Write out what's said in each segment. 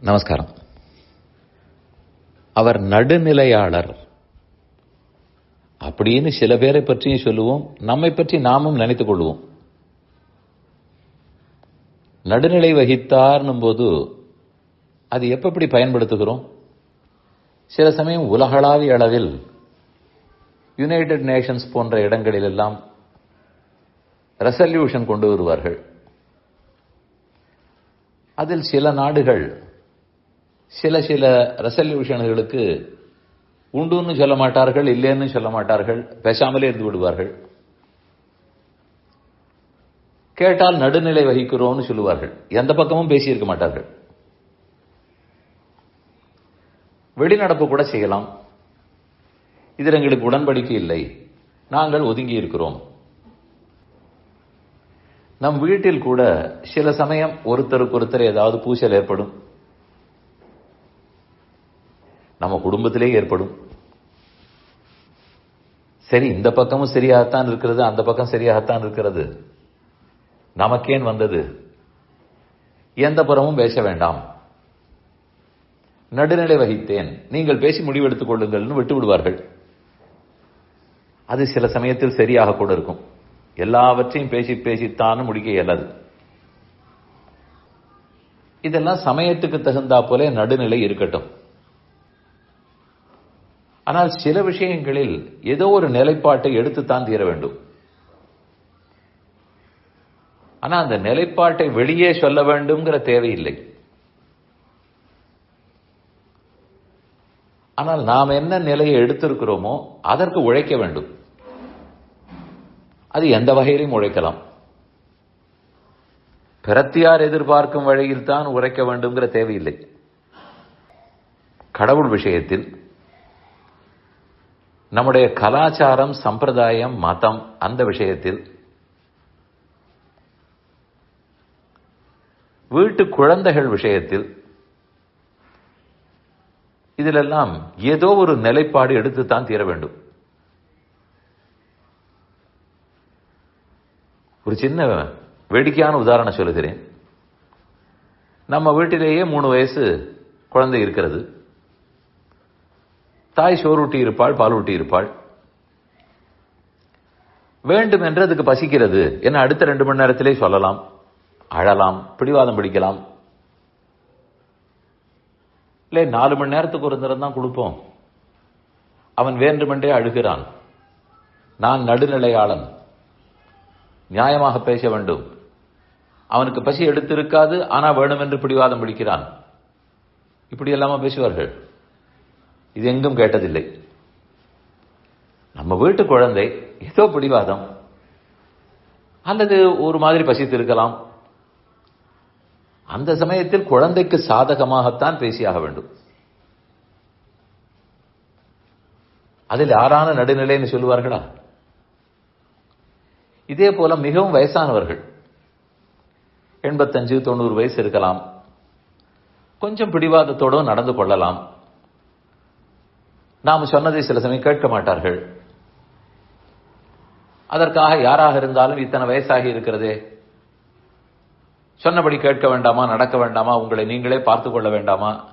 நமஸ்காரம். அவர் நடுநிலையாளர். அப்படின்னு சில பேரை பற்றியும் சொல்லுவோம் நம்மை பற்றி நாமும் நினைத்துக் கொள்வோம். நடுநிலை வகித்தார்னும் போது அது எப்படி பயன்படுத்துகிறோம்? சில சமயம் உலகளாவிய அளவில் யுனைடெட் நேஷன்ஸ் போன்ற இடங்களிலெல்லாம் ரெசல்யூஷன் கொண்டு வருவார்கள். அதில் சில நாடுகள் சில சில ரெசல்யூஷன்களுக்கு உண்டுன்னு சொல்ல மாட்டார்கள் இல்லைன்னு சொல்ல மாட்டார்கள் பேசாமலே இருந்து விடுவார்கள். கேட்டால் நடுநிலை வகிக்கிறோம்னு சொல்லுவார்கள். எந்த பக்கமும் பேசியிருக்க மாட்டார்கள். வெளிநடப்பு கூட செய்யலாம். இதில் எங்களுக்கு உடன்படிக்கை இல்லை. நாங்கள் ஒதுங்கி இருக்கிறோம். நம் வீட்டில் கூட சில சமயம் ஒருத்தருக்கு ஒருத்தர் ஏதாவது பூசல் ஏற்படும். நம்ம குடும்பத்திலே ஏற்படும். சரி இந்த பக்கமும் சரியாகத்தான் இருக்கிறது அந்த பக்கம் சரியாகத்தான் இருக்கிறது. நமக்கேன் வந்தது. எந்த புறமும் பேச வேண்டாம். நடுநிலை வகித்தேன். நீங்கள் பேசி முடிவெடுத்துக் கொள்ளுங்கள்னு விட்டு விடுவார்கள் அது சில சமயத்தில் சரியாக கூட இருக்கும். எல்லாவற்றையும் பேசி பேசித்தான் முடிக்க இயலாது. இதெல்லாம் சமயத்துக்கு தகுந்தா போல நடுநிலை இருக்கட்டும். ஆனால் சில விஷயங்களில் ஏதோ ஒரு நிலைப்பாட்டை எடுத்துத்தான் தீர வேண்டும். ஆனா அந்த நிலைப்பாட்டை வெளியே சொல்ல வேண்டும்ங்கிற தேவையில்லை ஆனால் நாம் என்ன நிலையை எடுத்திருக்கிறோமோ அதற்கு உழைக்க வேண்டும். அது எந்த வகையிலும் உழைக்கலாம். பிரத்தியார் எதிர்பார்க்கும் வழியில் தான் உரைக்க வேண்டும்ங்கிற தேவையில்லை கடவுள் விஷயத்தில் நம்முடைய கலாச்சாரம் சம்பிரதாயம் மதம் அந்த விஷயத்தில் வீட்டு குழந்தைகள் விஷயத்தில் இதிலெல்லாம் ஏதோ ஒரு நிலைப்பாடு எடுத்துத்தான் தீர வேண்டும். ஒரு சின்ன வேடிக்கையான உதாரணம் சொல்லுகிறேன். நம்ம வீட்டிலேயே மூணு வயசு குழந்தை இருக்கிறது. தாய் சோறுட்டி இருப்பாள் பால் ஊட்டி இருப்பாள். வேண்டும் என்று அதுக்கு பசிக்கிறது. என்ன அடுத்த ரெண்டு மணி நேரத்திலே சொல்லலாம். அழலாம் பிடிவாதம் பிடிக்கலாம். இல்லை நாலு மணி நேரத்துக்கு ஒரு நேரம் தான் கொடுப்போம். அவன் வேண்டுமென்றே அழுகிறான். நான் நடுநிலையாளன். நியாயமாக பேச வேண்டும். அவனுக்கு பசி எடுத்திருக்காது ஆனா வேணும் என்று பிடிவாதம் பிடிக்கிறான். இப்படி எல்லாமா பேசுவார்கள்? இது எங்கும் கேட்டதில்லை நம்ம வீட்டு குழந்தை ஏதோ பிடிவாதம் அல்லது ஒரு மாதிரி பசித்து இருக்கலாம் அந்த சமயத்தில் குழந்தைக்கு சாதகமாகத்தான் பேசியாக வேண்டும் அதில் யாரான நடுநிலைன்னு சொல்லுவார்களா இதே போல மிகவும் வயசானவர்கள் எண்பத்தஞ்சு தொண்ணூறு வயசு இருக்கலாம் கொஞ்சம் பிடிவாதத்தோடும் நடந்து கொள்ளலாம் நாம் சொன்னதை சில சமயம் கேட்க மாட்டார்கள். அதற்காக யாராக இருந்தாலும் இத்தனை வயசாகி இருக்கிறதே. சொன்னபடி கேட்க வேண்டாமா நடக்க வேண்டாமா உங்களை நீங்களே பார்த்து கொள்ள வேண்டாமா?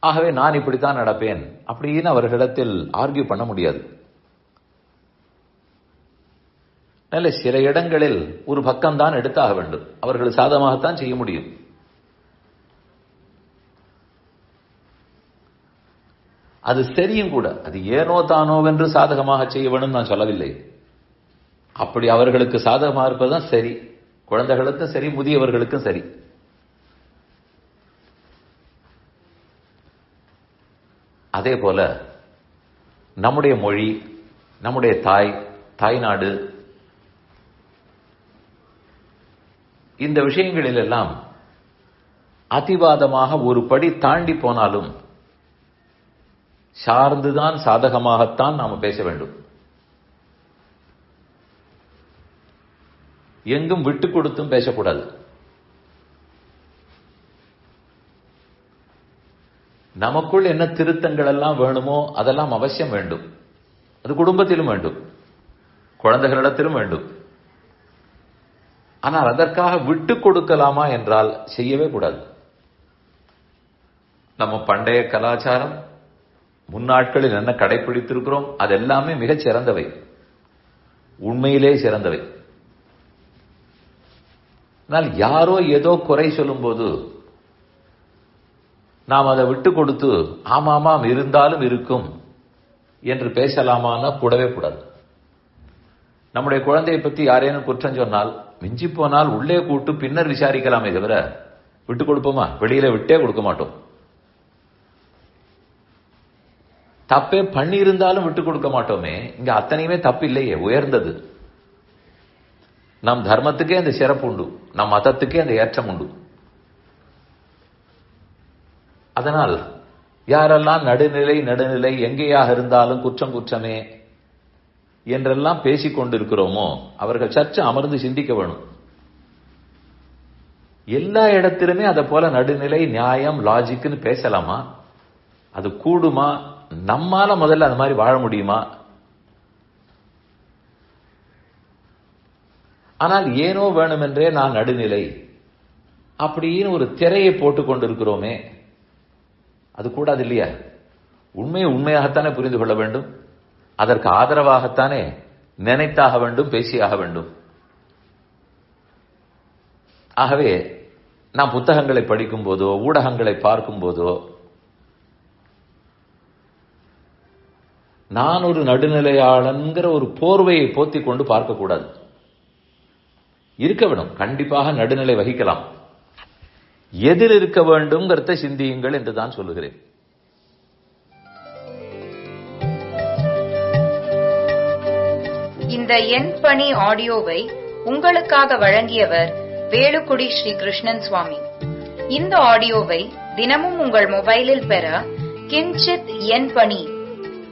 ஆகவே நான் இப்படித்தான் நடப்பேன். அப்படின்னு அவர்களிடத்தில் ஆர்கியூ பண்ண முடியாது. நல்ல சில இடங்களில் ஒரு பக்கம்தான் எடுத்தாக வேண்டும். அவர்கள் சாதமாகத்தான் செய்ய முடியும். அது சரியும் கூட. அது ஏனோ தானோ என்று சாதகமாக செய்ய வேணும் நான் சொல்லவில்லை. அப்படி அவர்களுக்கு சாதகமாக இருப்பதுதான் சரி. குழந்தைகளுக்கும் சரி முதியவர்களுக்கும் சரி. அதே போல நம்முடைய மொழி நம்முடைய தாய் தாய்நாடு இந்த விஷயங்களில் எல்லாம் அதிவாதமாக ஒரு படி தாண்டி போனாலும் சார்ந்துதான் சாதகமாகத்தான் நாம் பேச வேண்டும். எங்கும் விட்டு கொடுத்தும் பேசக்கூடாது. நமக்குள் என்ன திருத்தங்கள் எல்லாம் வேணுமோ அதெல்லாம் அவசியம் வேண்டும். அது குடும்பத்திலும் வேண்டும். குழந்தைகளிடத்திலும் வேண்டும். ஆனால் அதற்காக விட்டு கொடுக்கலாமா என்றால் செய்யவே கூடாது. நம்ம பண்டைய கலாச்சாரம் முன்னாட்களில் என்ன கடைபிடித்திருக்கிறோம் அது எல்லாமே மிகச் சிறந்தவை. உண்மையிலே சிறந்தவை. ஆனால் யாரோ ஏதோ குறை சொல்லும்போது நாம் அதை விட்டு கொடுத்து ஆமாமாம் இருந்தாலும் இருக்கும் என்று பேசலாமான்னா கூடவே கூடாது. நம்முடைய குழந்தையை பத்தி யாரேனும் குற்றம் சொன்னால் மிஞ்சி போனால் உள்ளே கூட்டு பின்னர் விசாரிக்கலாமே தவிர விட்டு கொடுப்போமா? வெளியில விட்டே கொடுக்க மாட்டோம். தப்பே பண்ணி இருந்தாலும் விட்டு கொடுக்க மாட்டோமே. இங்க அத்தனையுமே தப்பு இல்லையே உயர்ந்தது. நம் தர்மத்துக்கே அந்த சிறப்பு உண்டு. நம் மதத்துக்கே அந்த ஏற்றம் உண்டு. அதனால் யாரெல்லாம் நடுநிலை நடுநிலை எங்கேயாக இருந்தாலும் குற்றம் குற்றமே என்றெல்லாம் பேசிக் கொண்டிருக்கிறோமோ அவர்கள் சற்று அமர்ந்து சிந்திக்க வேணும். எல்லா இடத்திலுமே அதை போல நடுநிலை நியாயம் லாஜிக்னு பேசலாமா? அது கூடுமா? நம்மால முதல்ல அந்த மாதிரி வாழ முடியுமா? ஆனால் ஏனோ வேணுமென்றே நான் நடுநிலை. அப்படின்னு ஒரு திரையை போட்டுக் கொண்டிருக்கிறோமே. அது கூடாது இல்லையா? உண்மையை உண்மையாகத்தானே புரிந்து கொள்ள வேண்டும். அதற்கு ஆதரவாகத்தானே நினைத்தாக வேண்டும் பேசியாக வேண்டும். ஆகவே நாம் புத்தகங்களை படிக்கும் போதோ ஊடகங்களை பார்க்கும் போதோ நான் ஒரு நடுநிலையாளன்கிற ஒரு போர்வையை போத்தி கொண்டு பார்க்கக்கூடாது. இருக்க வேணும். கண்டிப்பாக நடுநிலை வகிக்கலாம். எதில் இருக்க வேண்டும்ங்கிறத சிந்தியுங்கள் என்று தான் சொல்லுகிறேன். இந்த என் பணி ஆடியோவை உங்களுக்காக வழங்கியவர் வேலுக்குடி ஸ்ரீ கிருஷ்ணன் சுவாமி. இந்த ஆடியோவை தினமும் உங்கள் மொபைலில் பெற கிஞ்சித் என் பணி